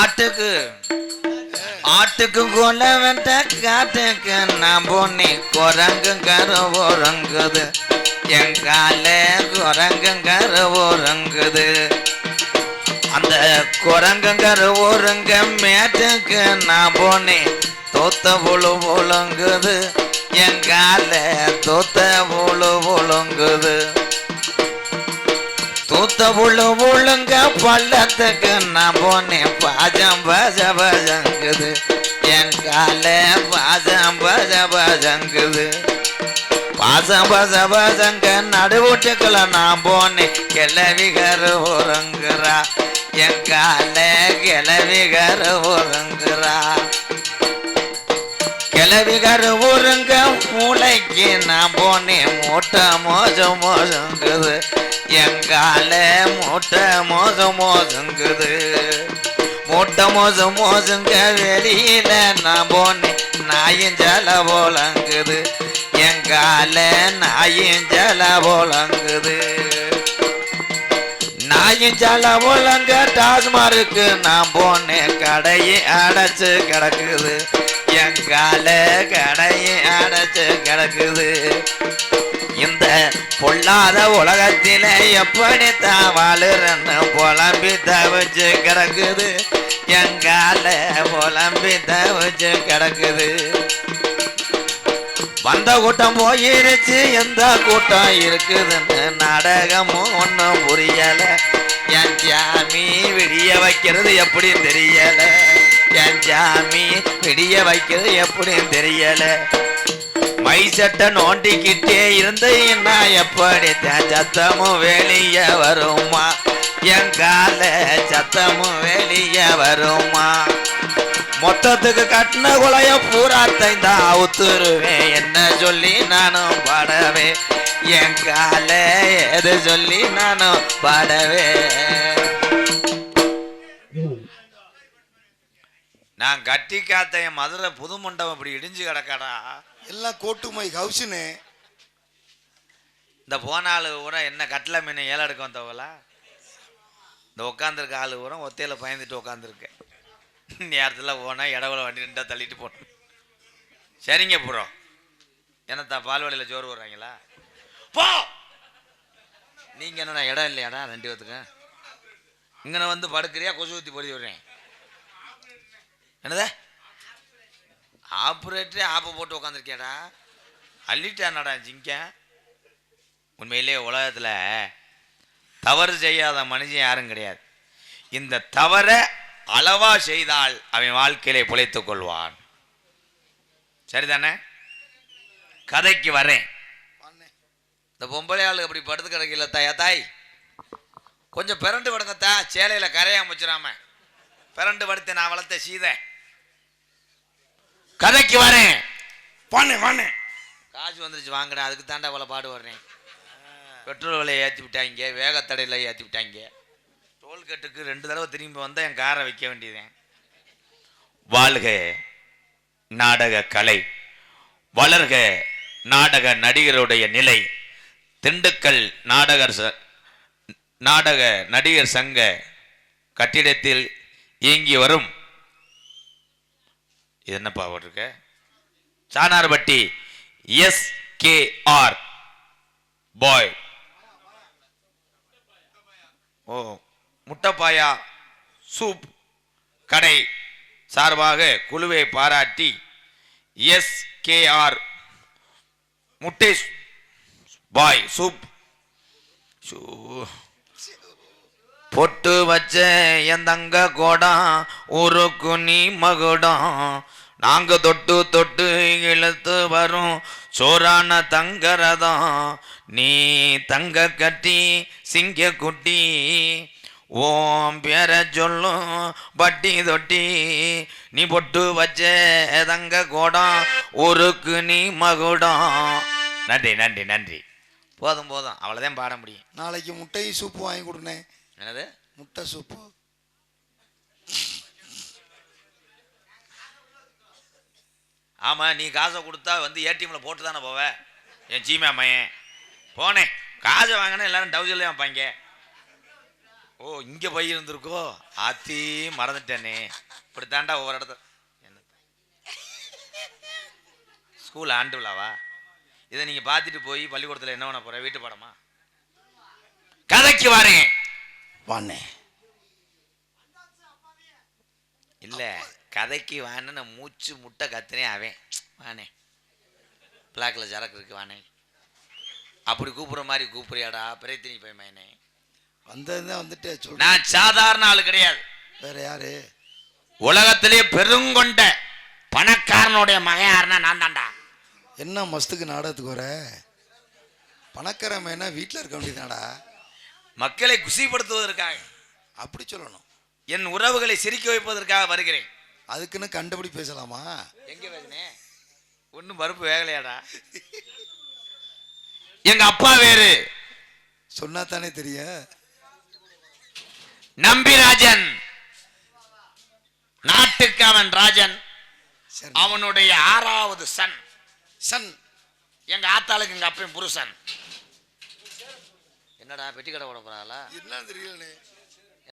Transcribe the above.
ஆட்டுக்கு ஆட்டுக்கு கொல வெட்ட காட்டுக்கு நான் பொண்ணி குரங்கு கருவோரங்குது என் கால குரங்கு உறங்குது. அந்த குரங்கு கருவோரங்க மேட்டுக்கு நான் பொண்ணி தோத்த புழு புழுங்குது. என் கால தோத்த புழு புழுங்குது. தூத்த புழு புழுங்க பள்ளத்துக்கு நான் போனேன். பாஜம் பஜ பஜங்குது. என் கால பாஜம் பஜ பஜங்குது. பாசம் பச பசங்க நடுவுட்டுக்குள்ள நான் போனேன். கிளவிகர் உறங்குறா. என் கால கிளவிகர் உறங்குறா. கிளவிகர் ஊருங்க மூளைக்கு நான் போனேன். மூட்டை மோசம் மோசங்குது எங்கால மூட்டை மோச மோசங்குது. மூட்டை மோச மோசங்க வெளியில நான் போனேன் நாயும் ஜல போலங்குது. எங்கால நாயும் ஜல போலங்குது. நாயும் ஜல போலங்க டாஸ்மாருக்கு நான் போனேன் கடையை அடைச்சு கிடக்குது. எங்கால கடையை அடைச்சு கிடக்குது. இந்த பொல்லாத உலகத்தில எப்படி தான் வாழுறன்னு புலம்பி தவிச்சு கிடக்குது? எங்கால புலம்பி தவிச்சு கிடக்குது? வந்த கூட்டம் போயிருச்சு எந்த கூட்டம் இருக்குதுன்னு நாடகமும் ஒன்றும் புரியல. என் சாமி விடிய வைக்கிறது எப்படின்னு தெரியல. என் சாமி விடிய வைக்கிறது எப்படின்னு தெரியல. மைசட்ட நோண்டிக்கிட்டே இருந்தீங்கன்னா எப்படி சத்தமும் வெளிய வருமா? என் கால சத்தமும் வெளிய வருமா? மொத்தத்துக்கு கட்டின குலைய பூராத்தை தான் அவுத்துருவேன். என்ன சொல்லி நானும் பாடவே? என் கால எது சொல்லி நானும் பாடவே? நான் கட்டி காத்த என் மதுரை புது மண்டபம் இப்படி இடிஞ்சு கிடக்கடா. எல்லாம் கோட்டுமை ஹவுஸ்னு இந்த போன ஆளு பூரா என்ன கட்டில மீன் ஏழை எடுக்க வந்தவங்களா இந்த உட்காந்துருக்க ஆளு பூரா ஒத்தையில் பயந்துட்டு உட்காந்துருக்கேன் நேரத்தில் போனால் இடவுல வண்டி ரெண்டா தள்ளிட்டு போனோம் சரிங்க புறம் என்னத்தா பால்வழியில் ஜோறு வர்றாங்களா போ! நீங்கள் என்னடா இடம் இல்லையாடா ரெண்டு பேத்துக்கு? இங்கே வந்து படுக்கிறியா கொசு ஊற்றி பொடி விடுறேன். என்னதே? ஆப்ரேட்டரே ஆப்பை போட்டு உட்காந்துருக்கியாடா அள்ளிட்டானடா ஜிங்க. உண்மையிலே உலகத்தில் தவறு செய்யாத மனுஷன் யாரும் கிடையாது. இந்த தவறை அளவா செய்தால் அவன் வாழ்க்கையிலே பிழைத்துக் கொள்வான். சரிதானே? கதைக்கு வரேன். இந்த பொம்பளை ஆளு அப்படி படுத்து கிடக்கல தாயா தாய். கொஞ்சம் பிறண்டு படுங்கத்தா சேலையில் கரையாம வச்சிடாம. பிறண்டு படுத்து நான் வளர்த்த சீதை. கதைக்கு வரேன். வாண்ணே வாண்ணே. காசு வந்துருச்சு வாங்கடா அதுக்கு தாண்டா இவ்வளோ பாடு வர்றேன். பெட்ரோல் விலையை ஏற்றி விட்டாங்க வேகத்தடையில் ஏற்றி விட்டாங்க. டோல்கேட்டுக்கு ரெண்டு தடவை திரும்பி வந்தால் என் காரை வைக்க வேண்டியதேன் வாழ்க நாடக கலை வளர்க நாடக நடிகருடைய நிலை திண்டுக்கல் நாடகர் நாடக நடிகர் சங்க கட்டிடத்தில் இயங்கி வரும். இது என்னப்பா போட்டிருக்க? சானார்பட்டி எஸ் கே ஆர் பாய் ஓ முட்டைப்பாயா சூப் கடை சார்பாக குழுவை பாராட்டி எஸ் கே ஆர் முட்டை பாய் சூப் சூ. பொட்டு வச்ச என் தங்க கோடம் ஊருக்கு நீ மகுடம். நாங்க தொட்டு தொட்டு இழுத்து வரும் சோறான தங்கரதம். நீ தங்க கட்டி சிங்க குட்டி ஓம் பேர சொல்லும் பட்டி தொட்டி. நீ பொட்டு வச்ச தங்க கோடம் ஊருக்கு நீ மகுடம். நன்றி நன்றி நன்றி. போதும் போதும். அவ்வளோதான் பாட முடியும். நாளைக்கு முட்டை சூப்பு வாங்கி கொடுனேன். என்னது? முட்டை சூப்பு. ஆமா நீ காசை கொடுத்தா வந்து ஏடிஎம்ல போட்டு தானே போவ? என் ஜிமே மையன் போனேன் காசை வாங்கினா எல்லாரும் டவுசர்லேயே வைப்பாங்க. ஓ இங்க பை இருந்திருக்கோ? ஆத்தி மறந்துட்டேனே. இப்படி தாண்டா ஒவ்வொரு இடத்த என்ன ஸ்கூல் ஆண்டு விழாவா? இதை நீங்க பார்த்துட்டு போய் பள்ளிக்கூடத்துல என்ன பண்ண போற? வீட்டு பாடமா? கதைக்கு வாருங்க வாண்ணே இல்ல கதைக்கு வான்னு நான் மூச்சு முட்டை கத்துனே அவன். வானே. பிளாக்ல சரக்கு இருக்கு வானே. அப்படி கூப்பிடுற மாதிரி கூப்பிடுறியாடா பிரேத்தினி பையனே வந்ததுதான் வந்துட்டு சொல் நான் சாதாரண ஆளு கிடையாது. வேற யாரு? உலகத்திலே பெருங்கொண்ட பணக்காரனுடைய மகன் யாருன்னா நான் தான்டா. என்ன மஸ்துக்கு நாடகத்துக்கு வர? பணக்கார மேனா வீட்டில் இருக்க வேண்டியதாடா மக்களை குசிப்படுத்துவதற்காக. அப்படி சொல்லணும். என் உறவுகளை சிரிக்க வைப்பதற்காக வருகிறேன். அதுக்குன்னு கண்டபடி பேசலாமா? எங்க வேகனே ஒன்னும் பருப்பு வேகலையாடா? எங்க அப்பா வேறு. சொன்னா தானே தெரியும் நம்பிராஜன் நாட்டுக்கு அவன் ராஜன். அவனுடைய ஆறாவது சன். சன். எங்க ஆத்தாளுக்கு எங்க அப்பன் புருஷன். என்னடா பெட்டி கடை போட போறாங்களா என்ன தெரியலண்ணே.